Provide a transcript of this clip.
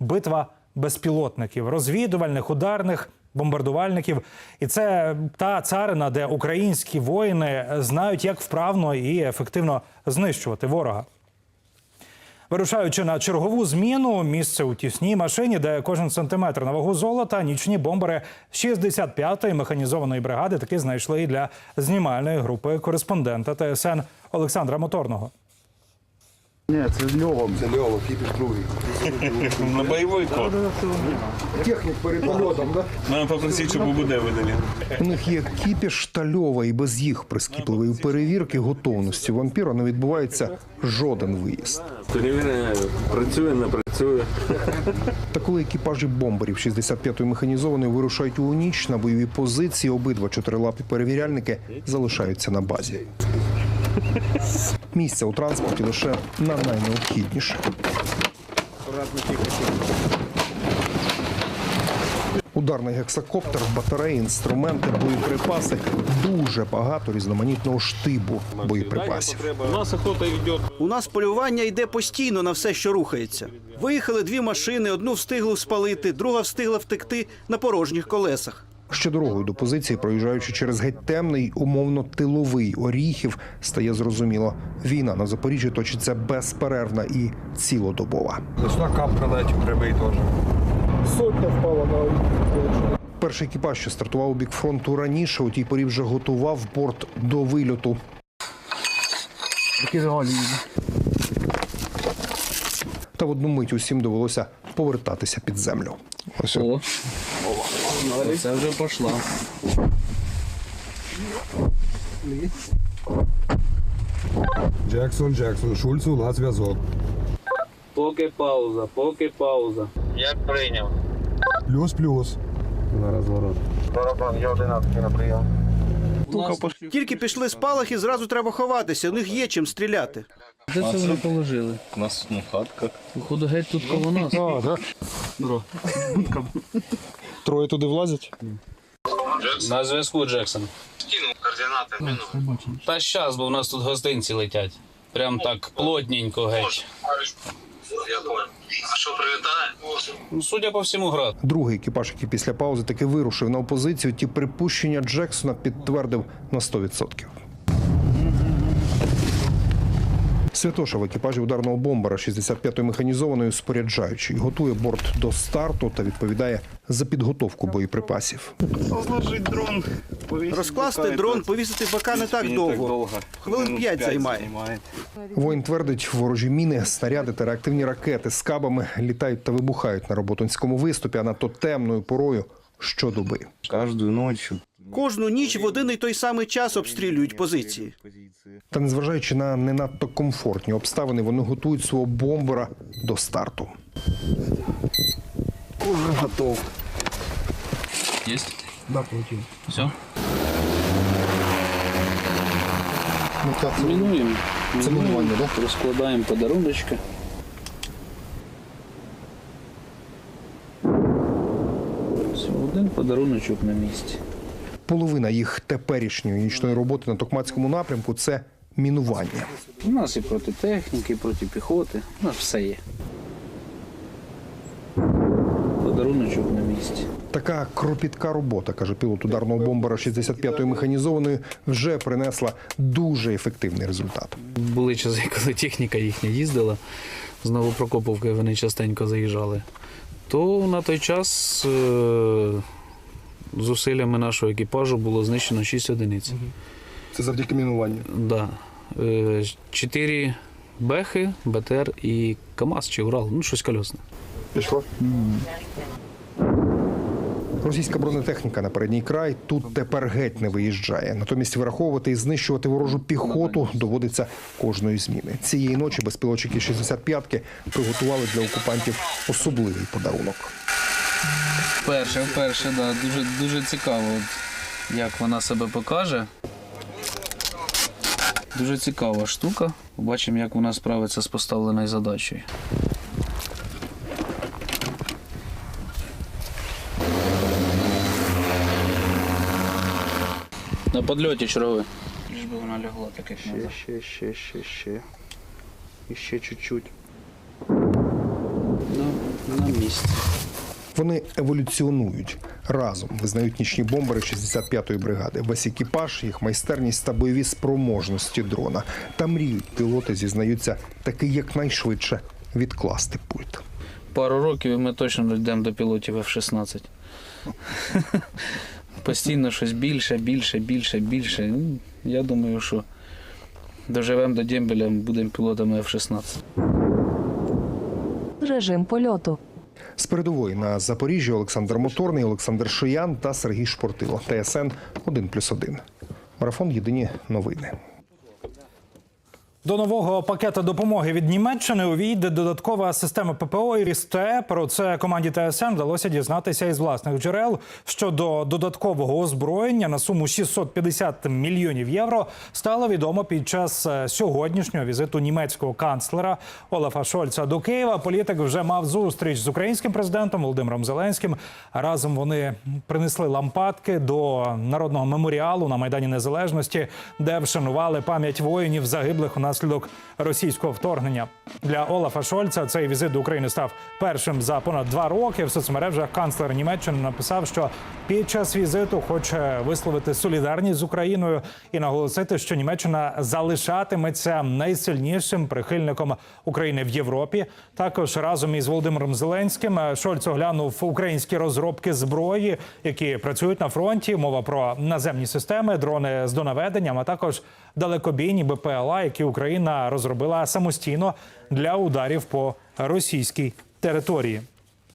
битва безпілотників, розвідувальних, ударних, бомбардувальників. І це та царина, де українські воїни знають, як вправно і ефективно знищувати ворога. Вирушаючи на чергову зміну, місце у тісній машині, де кожен сантиметр на вагу золота, нічні бомбери 65-ї механізованої бригади таки знайшли і для знімальної групи кореспондента ТСН Олександра Моторного. Ні, це льовом. Це Льова, кіпіш другий. На бойовий код. Технік перед польотом, да? Нам попросити, щоб УБД видали. У них є кіпіш та льова, і без їх прискіпливої перевірки готовності вампіра не відбувається жоден виїзд. Перевіряє, працює, не працює. Та коли екіпажі бомберів 65-ї механізованої вирушають у ніч на бойові позиції, обидва чотирилапі перевіряльники залишаються на базі. Місця у транспорті лише на найнеобхідніше. Ударний гексакоптер, батареї, інструменти, боєприпаси дуже багато різноманітного штибу боєприпасів. У нас полювання йде постійно на все, що рухається. Виїхали дві машини, одну встигли спалити, друга встигла втекти на порожніх колесах. Ще дорогою до позиції, проїжджаючи через геть темний, умовно тиловий оріхів, стає зрозуміло. Війна на Запоріжжі точиться безперервна і цілодобова. Сюди капка летить, прибий теж. Перший екіпаж, що стартував у бік фронту раніше, у тій порі вже готував борт до вильоту. Та в одну мить усім довелося повертатися під землю. Ось О, це вже пішла. Джексон, Джексон, Шульцу на зв'язок. Поки пауза, поки пауза. Як прийняв? Плюс-плюс. На розворот. Барабан, я 11 на прийом. Тільки пішли спалахи, зразу треба ховатися. У них є чим стріляти. Де це вже положили? У нас ну, хатка. Походу геть тут коло нас. Троє туди влазять. На зв'язку Джексон. Скинув координати, міну. Та щас, бо в нас тут гостинці летять. Прям так плотненько геть. Я понял. А що привітає? Ну, судя по всьому, град. Другий екіпаж, який після паузи таки вирушив на опозицію, ті припущення Джексона підтвердив на 100%. Святоша в екіпажі ударного бомбера 65-ї механізованої споряджаючий готує борт до старту та відповідає за підготовку боєприпасів. Розкласти дрон, повісити БК не так довго. Хвилин п'ять займає. Воїн твердить, ворожі міни, снаряди та реактивні ракети з кабами літають та вибухають на роботинському виступі, а надто темною порою щодоби. Кожну ночі. Кожну ніч в один і той самий час обстрілюють позиції. Та незважаючи на не надто комфортні обставини, вони готують свого бомбера до старту. Єсть? Все? Мінуємо. Це мінування, так? Розкладаємо подаруночки. Все, один подаруночок на місці. Половина їх теперішньої нічної роботи на Токмацькому напрямку це мінування. У нас і проти техніки, і проти піхоти. У нас все є. Подаруночок на місці. Така кропітка робота, каже пілот ударного бомбера 65-ї механізованої, вже принесла дуже ефективний результат. Були часи, коли техніка їхня їздила з Новопрокоповки, вони частенько заїжджали. То на той час е- зусиллями нашого екіпажу було знищено 6 одиниць. Це завдяки мінуванню. Да. Е, Чотири бехи, БТР і КАМАЗ чи Урал, ну щось кольосне. Пішло? Російська бронетехніка на передній край тут тепер геть не виїжджає. Натомість враховувати і знищувати ворожу піхоту доводиться кожної зміни. Цієї ночі безпілотчики 65-ки приготували для окупантів особливий подарунок. Вперше, вперше, да. Дуже, дуже цікаво, от, як вона себе покаже. Дуже цікава штука. Побачимо, як вона справиться з поставленою задачею. На подльоті черговий. Лиш би вона лягла так, як треба. Ще, ще, ще, ще. І ще чуть-чуть. Ну, На місці. Вони еволюціонують разом, визнають нічні бомбери 65-ї бригади. Весь екіпаж, їх майстерність та бойові спроможності дрона. Та мріють пілоти, зізнаються, таки якнайшвидше відкласти пульт. Пару років і ми точно дійдемо до пілотів F-16. Постійно щось більше, більше, більше, більше. Ну, Я думаю, що доживемо до дембеля, будемо пілотами F-16. Режим польоту. З передової на Запоріжжі Олександр Моторний, Олександр Шиян та Сергій Шпортило. ТСН 1+,1. Марафон Єдині новини. До нового пакета допомоги від Німеччини увійде додаткова система ППО і РІСТЕ. Про це команді ТСН вдалося дізнатися із власних джерел. Щодо додаткового озброєння на суму 650 мільйонів євро стало відомо під час е, сьогоднішнього візиту німецького канцлера Олафа Шольца до Києва. Політик вже мав зустріч з українським президентом Володимиром Зеленським. Разом вони принесли лампадки до народного меморіалу на майдані Незалежності, де вшанували пам'ять воїнів загиблих унаслідок російського вторгнення. Для Олафа Шольца цей візит до України став першим за понад два роки. В соцмережах канцлер Німеччини написав, що під час візиту хоче висловити солідарність з Україною і наголосити, що Німеччина залишатиметься найсильнішим прихильником України в Європі. Також разом із Володимиром Зеленським Шольц оглянув українські розробки зброї, які працюють на фронті. Мова про наземні системи, дрони з донаведенням, а також далекобійні БПЛА, які Україна розробила самостійно для ударів по російській території.